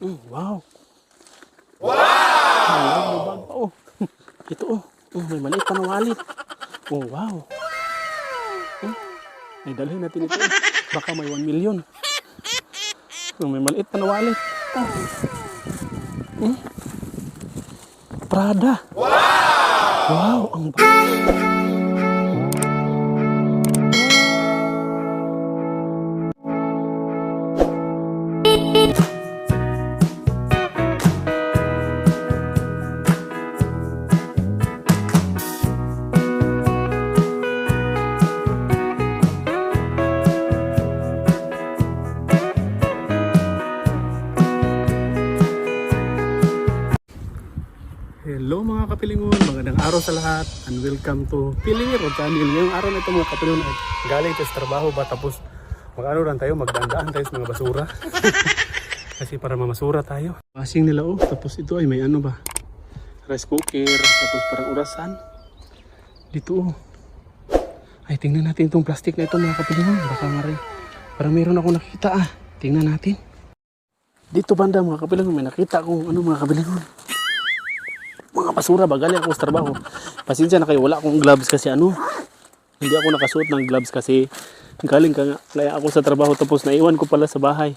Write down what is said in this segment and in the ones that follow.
Mm, wow. Wow! Pa oh. Ito oh. Oh, may maliit pa na wallet. Oh, wow. Hmm? Ay, dalhin natin ito. eh. Baka may 1 million. Oh, may maliit pa na wallet. Oh. Hmm? Prada. Wow! Wow, ang ba- araw sa lahat and welcome to Pilingiro Channel. Ngayong araw na ito mga kapilingon ay galing tayo sa trabaho ba tapos mag-ano lang tayo, magdandaan tayo sa mga basura. Kasi para mamasura tayo. Washing nila oh, tapos ito ay may ano ba? Rice cooker, tapos parang urasan. Dito oh. Ay tingnan natin itong plastic na ito mga kapilingon. Baka mari, parang meron ako nakita ah. Tingnan natin. Dito banda mga kapilingon, may nakita akong ano mga kapilingon mga basura ba? Galing ako sa trabaho. Pasensya na kayo. Wala akong gloves kasi ano hindi ako nakasuot ng gloves kasi galing ka nga. Kaya ako sa trabaho tapos naiwan ko pala sa bahay.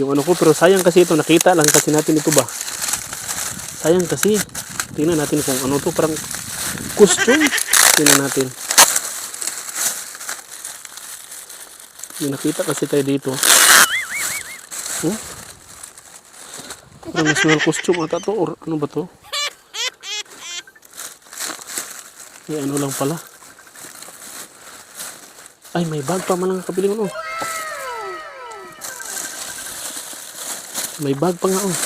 Yung ano ko pero sayang kasi ito. Nakita lang kasi natin ito ba? Sayang kasi. Tingnan natin kung ano to. Parang costume. Tingnan natin. May nakita kasi tayo dito. Oh? parang national costume ata to or ano ba to May ano lang pala. Ay, may bag pa man lang kabiling ano. May bag pa nga oh.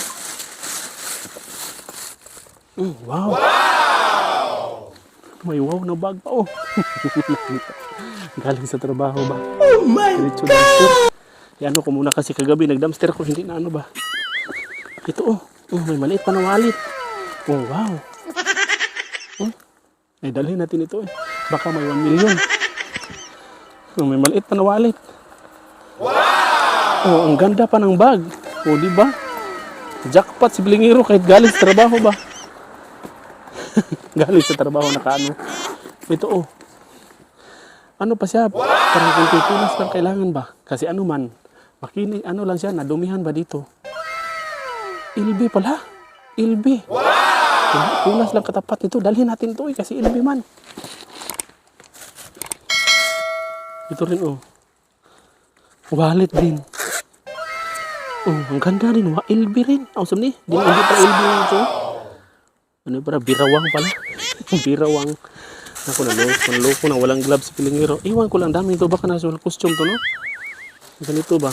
Mm, wow. May wow na bag pa oh. Galing sa trabaho ba? Oh my God! Yan ano ko muna kasi kagabi nagdumpster ko hindi na ano ba. Ito oh. Oh, may maliit pa na wallet. Oh, wow. Ay, dalhin natin ito eh. Baka may 1 million. Oh, may maliit pa na wallet. Wow! Oh, ang ganda pa ng bag. Oh, di ba? Jackpot si Blingiro kahit galing sa trabaho ba? galing sa trabaho nakaano. Ito oh. Ano pa siya? Parang kung pipinas lang kailangan ba? Kasi ano man, makini, ano lang siya, nadumihan ba dito? Ilbi pala. Ilbi. Punas lang katapat nito. Dalhin natin to eh, kasi ilbi man. Ito rin oh. Wallet din. Oh, ang ganda din. Wa, ilbi rin. Awesome ni. Di, hindi pa ilbi ito. Ano para birawang pala. birawang. Ako na loko, loko na walang gloves sa pilingiro. Iwan ko lang dami ito. Baka nasa costume to no? Ganito ba?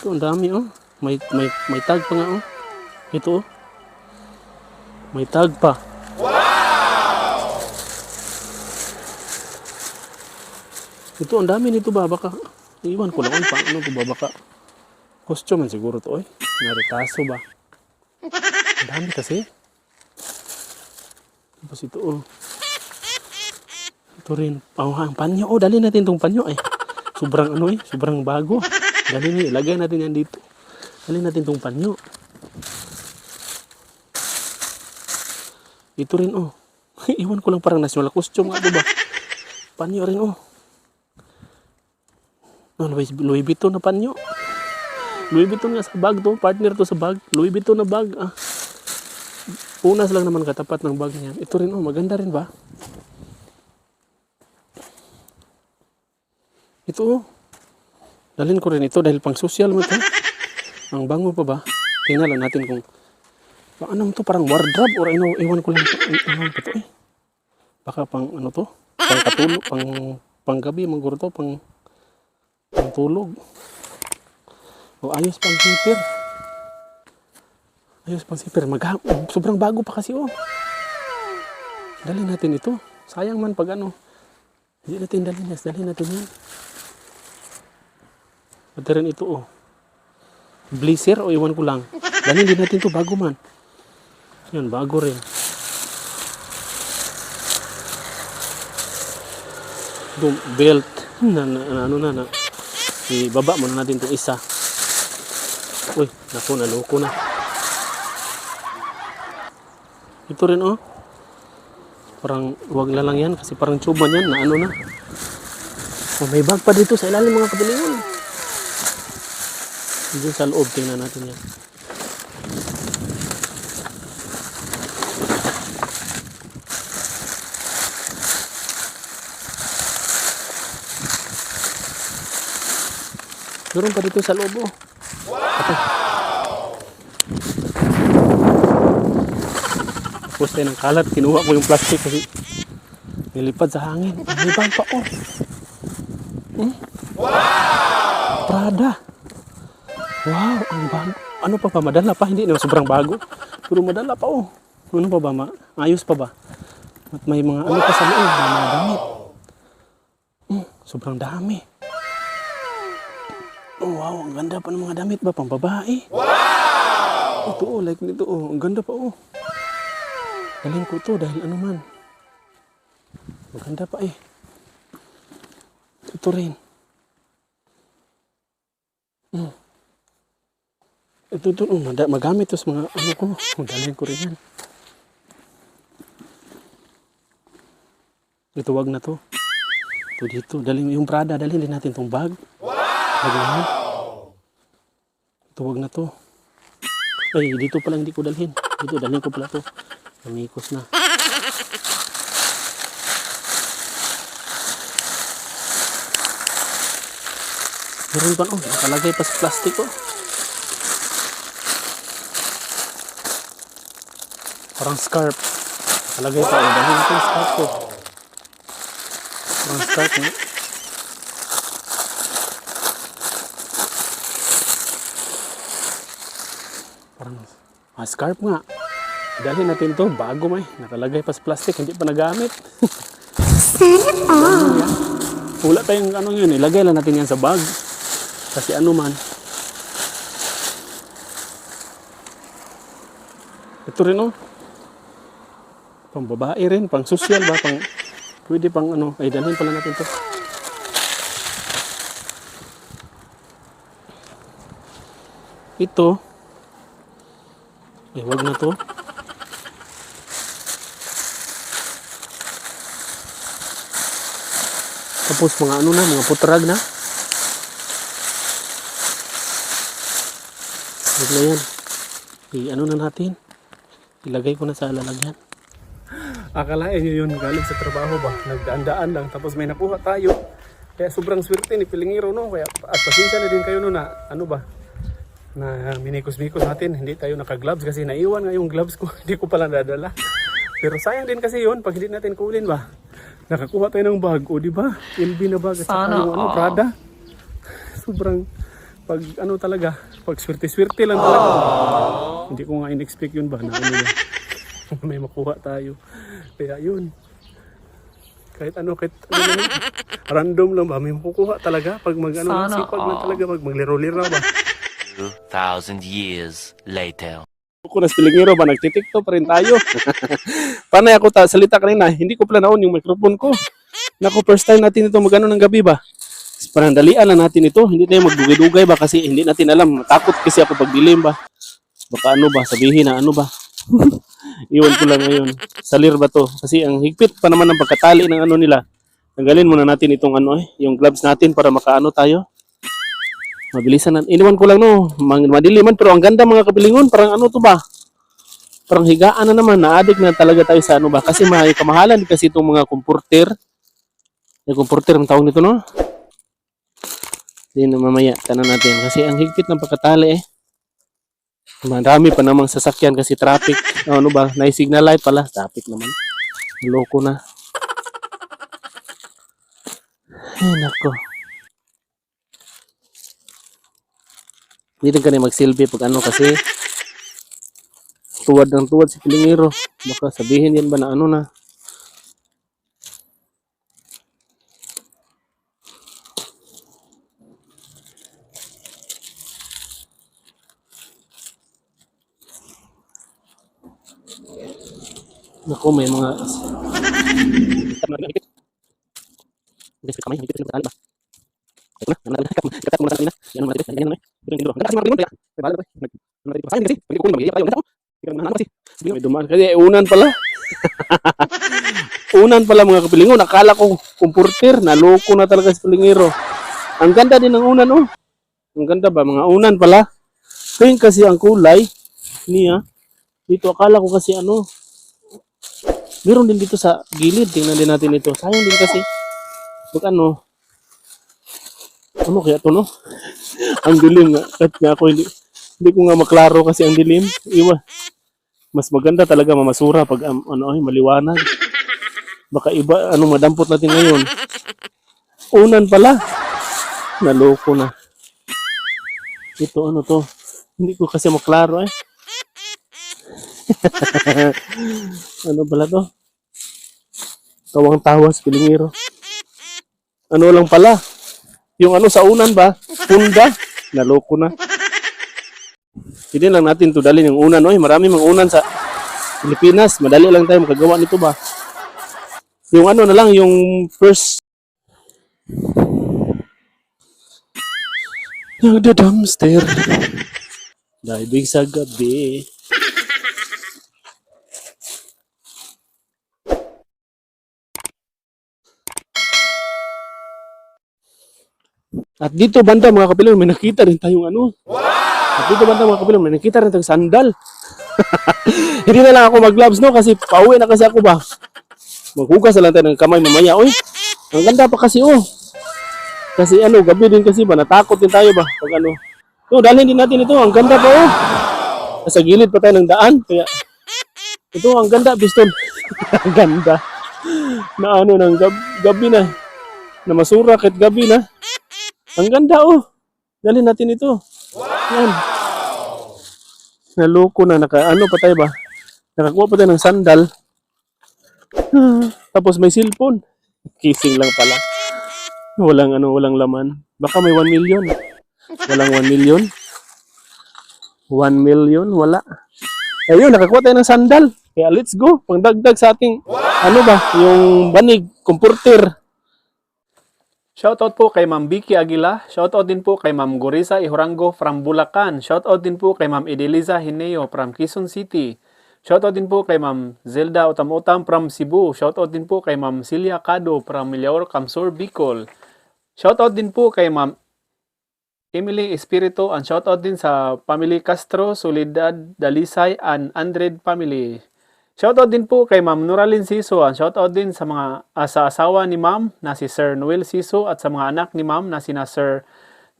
Ito ang dami oh. May may may tag pa nga oh. Ito oh. May tag pa. Ito, ang dami nito ba? Baka, iwan ko lang kung paano ko ba? Baka, costume man siguro to, eh. Naritaso ba? Ang dami kasi. Tapos ito, oh. Ito rin. Oh, ang panyo. Oh, dali natin tong panyo, eh. Sobrang ano, eh. Sobrang bago. Dali na, ilagay natin yan dito. Dali natin tong panyo. Ito rin oh. Iwan ko lang parang national costume nga diba? Panyo rin oh. No, Louis, Louis Vuitton na panyo. Louis Vuitton nga sa bag to. Partner to sa bag. Louis Vuitton na bag. Ah. Unas lang naman katapat ng bag niyan. Ito rin oh. Maganda rin ba? Ito oh. Dalhin ko rin ito dahil pang social mo ito. Ang bango pa ba? Tingnan lang natin kung Baka ano to parang wardrobe or ano, ewan ko lang. Ano ba to eh? Baka pang ano to? Pang katulog, pang panggabi, maguro to, pang pang tulog. O ayos pang zipper. Ayos pang zipper. Mag sobrang bago pa kasi oh. Dali natin ito. Sayang man pag ano. Hindi natin dali nas, dali natin yan. Pati rin ito oh. Blazer o iwan ko lang. Dali din natin to bago man. Yun, bago rin. Dum, belt. Na, na, ano na, na. Ibaba muna natin itong isa. Uy, naku, naloko na. Ito rin oh. Parang wag na lang yan kasi parang tube man yan na ano na. Oh, may bag pa dito sa ilalim mga kapilingon. Dito sa loob, tingnan natin yan. Meron pa dito sa loob oh. Ito. Tapos tayo ng kalat, kinuha ko yung plastic kasi nilipad sa hangin. Bag pa oh. Hmm? Prada. Wow, ang bago. Ano pa ba? Madala pa. Hindi na sobrang bago. Pero madala pa oh. Ano pa ba? Ma? Ayos pa ba? At may mga ano pa sa loob. Mga damit. Hmm, sobrang dami. Oh, wow, ang ganda pa ng mga damit ba? Pang babae. Wow! Ito oh, like nito oh. Ang ganda pa oh. Galing ko to dahil ano man. Maganda pa eh. Ito rin. Hmm. Ito to, oh, magamit to sa mga ano ko. Magaling ko rin yan. Ito wag na to. Ito dito. Daling yung Prada. Dalhin din natin tong bag. Wag na yan. Ito wag na to. Ay, dito pala hindi ko dalhin. Dito, dalhin ko pala to. Namikos na. Meron pa, oh, nakalagay pa sa plastic, oh. Parang scarf. Nakalagay pa, oh, dahil ito yung scarf ko. Parang scarf, no? Ah, scarf nga. Dalhin natin to, bago may. Nakalagay pa sa plastic, hindi pa nagamit. Ano yan? Wala tayong ano yun, ilagay lang natin yan sa bag. Kasi ano man. Ito rin oh. Pang babae rin, pang social ba, pang pwede pang ano, ay dalhin pala natin to. Ito, eh wag na to. Tapos mga ano na, mga putrag na. Huwag na yan. I-ano na natin. Ilagay ko na sa lalagyan. Akalain nyo yun galing sa trabaho ba? Nagdaan-daan lang tapos may nakuha tayo. Kaya sobrang swerte ni Pilingiro no. Kaya at pasensya na din kayo no na ano ba? Na minikos-mikos natin. Hindi tayo naka-gloves kasi naiwan nga yung gloves ko. Hindi ko pala nadala. Pero sayang din kasi yun pag hindi natin kulin ba? Nakakuha tayo ng bag o di ba? LV na bag at saka yung ano, Prada. Sobrang pag ano talaga, pag swerte-swerte lang talaga. Hindi ko nga in-expect yun ba na ano yun. may makuha tayo. Kaya yun. Kahit ano, kahit ano random lang ba, may makukuha talaga pag mag ano, Sana sipag lang talaga pag maglaro-liro ba. 2,000 years later. Ako na pilingero ba, nagtitikto pa rin tayo. Panay ako ta, salita kanina, hindi ko pala naon yung microphone ko. Naku, first time natin ito magano ng gabi ba? Panandalian lang natin ito, hindi tayo magdugay-dugay ba kasi hindi natin alam. Takot kasi ako pag dilim ba. Baka ano ba, sabihin na ano ba. Iwan ko lang ngayon. Salir ba to? Kasi ang higpit pa naman ng pagkatali ng ano nila. Tanggalin muna natin itong ano eh, yung gloves natin para makaano tayo. Mabilisan na. Iniwan ko lang no, madiliman pero ang ganda mga kapilingon, parang ano to ba? Parang higaan na naman, na-addict na talaga tayo sa ano ba? Kasi may kamahalan kasi itong mga comforter. Yung comforter ang tawag nito no? Hindi na mamaya, tanan natin. Kasi ang higpit ng pagkatali eh. Marami pa namang sasakyan kasi traffic. O, ano ba? Nai-signal light pala. Traffic naman. Loko na. Ay, nako. Hindi rin magsilbi pag ano kasi tuwad ng tuwad si Pilingiro. Baka sabihin yan ba na ano na. Naku, may mga... Ito na, na. Kasi? Sayang ko kunin tayo. May dumaan. Unan pala. unan pala mga kapilingon. Nakala ko kumpurter. Naloko na talaga si pilingero. Ang ganda din ng unan oh. Ang ganda ba? Mga unan pala. Kaya kasi ang kulay niya. Dito akala ko kasi ano. Meron din dito sa gilid. Tingnan din natin ito. Sayang din kasi. Pag ano. Ano kaya to no? Ang dilim nga. Kahit nga ako hindi, hindi ko nga maklaro kasi ang dilim. Iwa. Mas maganda talaga mamasura pag um, ano ay maliwanag. Baka iba ano madampot natin ngayon. Unan pala. Naloko na. Ito ano to? Hindi ko kasi maklaro eh. ano pala to? Tawang tawas, pilingiro. Ano lang pala? Yung ano sa unan ba? Punda. Naloko na. Hindi lang natin to dalhin yung unan. Oy, marami mga unan sa Pilipinas. Madali lang tayo makagawa nito ba? Yung ano na lang, yung first Yung the dumpster. Diving sa gabi. At dito banda mga kapilon, may nakita rin tayong ano. At dito banda mga kapilon, may nakita rin tayong sandal. Hindi na lang ako mag-gloves no kasi pauwi na kasi ako ba. Maghugas na lang tayo ng kamay mamaya. Uy, ang ganda pa kasi oh. Kasi ano, gabi din kasi ba, natakot din tayo ba pag ano. No, dalhin din natin ito, ang ganda pa oh. Nasa gilid pa tayo ng daan, kaya ito ang ganda, piston. ang ganda. Na ano, ng gab- gabi na. Na masura kahit gabi na. Ang ganda oh. Dalhin natin ito. Yan. Naloko na, naka, ano pa tayo ba? Nakakuha pa tayo ng sandal. Tapos may cellphone. Kissing lang pala. Walang ano, walang laman. Baka may 1 million. Walang 1 million. 1 million, wala. Ayun, nakakuha tayo ng sandal. Kaya let's go. Pangdagdag sa ating, ano ba, yung banig, kumpurter. Shoutout po kay Ma'am Vicky Aguila. Shoutout din po kay Ma'am Gorisa Ihorango from Bulacan. Shoutout din po kay Ma'am Edeliza Hineo from Quezon City. Shoutout din po kay Ma'am Zelda Utam-Utam from Cebu. Shoutout din po kay Ma'am Celia Cado from Milaor, Camsor, Bicol. Shoutout din po kay Ma'am Emily Espirito and shoutout din sa family Castro, Solidad, Dalisay and Andred family. Shoutout din po kay Ma'am Nuralyn Siso and shoutout din sa mga sa asawa ni Ma'am na si Sir Noel Siso at sa mga anak ni Ma'am na sina Sir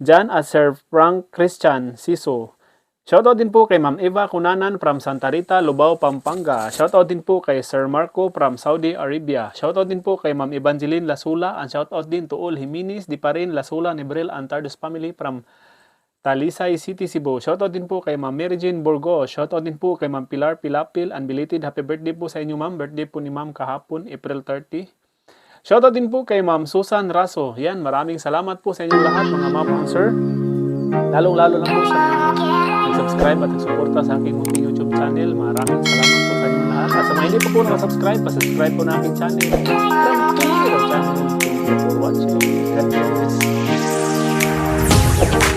John at Sir Frank Christian Siso. Shoutout din po kay Ma'am Eva Kunanan from Santa Rita, Lubao, Pampanga. Shoutout din po kay Sir Marco from Saudi Arabia. Shoutout din po kay Ma'am Evangeline Lasula and shoutout din to all Jimenez, Diparin, Lasula, Nebril and Tardos family from Talisay City, Cebu. Shoutout din po kay Ma'am Mary Jane Burgos. Shoutout din po kay Ma'am Pilar Pilapil and belated happy birthday po sa inyo ma'am. Birthday po ni ma'am kahapon, April 30. Shoutout din po kay Ma'am Susan Raso. Yan, maraming salamat po sa inyong lahat mga ma'am and sir. Lalong-lalo lang po sa nag-subscribe at nagsuporta sa aking munting YouTube channel. Maraming salamat po sa inyong lahat. At sa mga hindi po po nakasubscribe, pasubscribe po na aking channel. Thank you for watching. God bless.